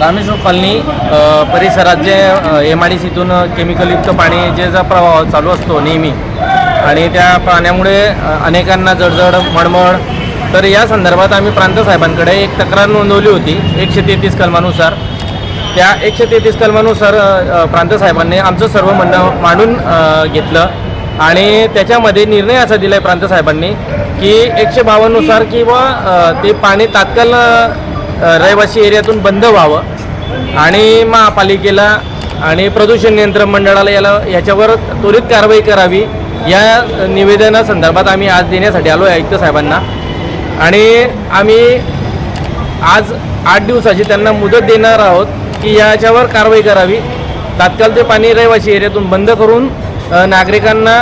Rameshwar colony परिसरात जे M I D सीतून केमिकलयुक्त पाणी जे जा प्रवाह चालू असतो नेहमी आणि त्या पाण्यामुळे अनेकांना जडजड मळमळ तर या संदर्भात आम्ही प्रांत साहेबांकडे एक तक्रार नोंदवली होती एकशे तेहतीस कलमानुसार. त्या एकशे तेहतीस कलमानुसार प्रांत साहेबांनी आमचं सर्व म्हणणं मांडून घेतलं. आणि त्याच्यामध्ये निर्णय असा दिला आहे प्रांत साहेबांनी की एकशे बावन्ननुसार किंवा बा ते पाणी तात्काळ रहिवासी एरियातून बंद व्हावं आणि महापालिकेला आणि प्रदूषण नियंत्रण मंडळाला याला याच्यावर त्वरित कारवाई करावी या निवेदनासंदर्भात आम्ही आज देण्यासाठी आलो आहे आयुक्त साहेबांना. आणि आम्ही आज आठ दिवसाची त्यांना मुदत देणार आहोत की याच्यावर कारवाई करावी. तात्काळ ते पाणी रहिवासी एरियातून बंद करून नागरिकांना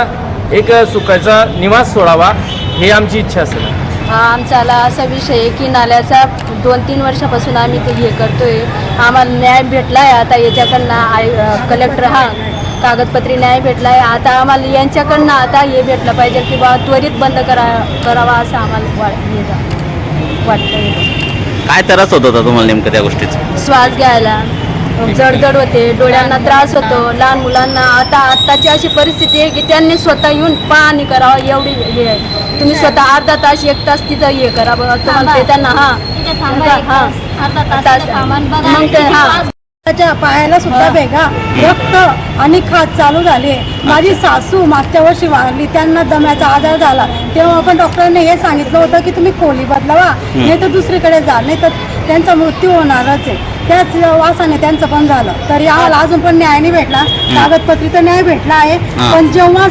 एक सुखाचा निवास सोडावा हे आमची इच्छा असेल. हा आमचाला असा विषय आहे की नाल्याचा दोन तीन वर्षापासून आम्ही ते हे करतोय. आम्हाला न्याय भेटला आहे आता याच्याकडनं आय कलेक्टर हा कागदपत्री न्याय भेटला आहे आता आम्हाला यांच्याकडनं आता हे भेटलं पाहिजे की बा त्वरित बंद करा करावा असं आम्हाला वाट वाटतं. काय त्रास होत होता तुम्हाला नेमकं त्या गोष्टीचा? श्वास घ्यायला. जडजड होते डोळ्यांना त्रास होतो लहान मुलांना आता आत्ताची अशी परिस्थिती आहे की त्यांनी स्वतः येऊन पाहणी करावं एवढी हे आहे. तुम्ही स्वतः अर्धा तास एक तास तिथं हे करावं तुम्हाला ते त्यांना हा. हा तास मग ते हा. त्याच्या पायाला सुद्धा भेगा रक्त आणि खात चालू झाले. माझी सासू मागच्या वर्षी वारली. त्यांना दम्याचा आजार झाला. तेव्हा पण डॉक्टरने हे सांगितलं होतं की तुम्ही खोली बदलावा. नाही तर दुसरीकडे जा. नाही तर त्यांचा मृत्यू होणारच आहे. त्याच वासाने त्यांचं पण झालं. तरी आम्हाला अजून पण न्याय नाही भेटला कागदपत्री तर न्याय भेटला आहे. पण जेव्हा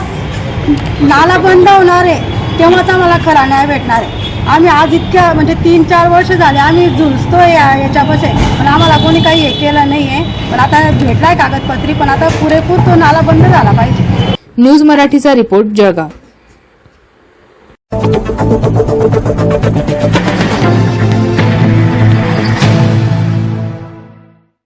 नाला बंद होणार आहे तेव्हाच आम्हाला खरा न्याय भेटणार आहे. आम्ही आज इतक्या म्हणजे तीन चार वर्ष झाले आम्ही झुलतोय या याच्यापाशी पण आम्हाला कोणी काही हे केलं नाही आहे पण आता भेटलाय कागदपत्री पण आता पुरेपूर तो नाला बंद झाला पाहिजे. न्यूज मराठीचा रिपोर्ट जळगाव.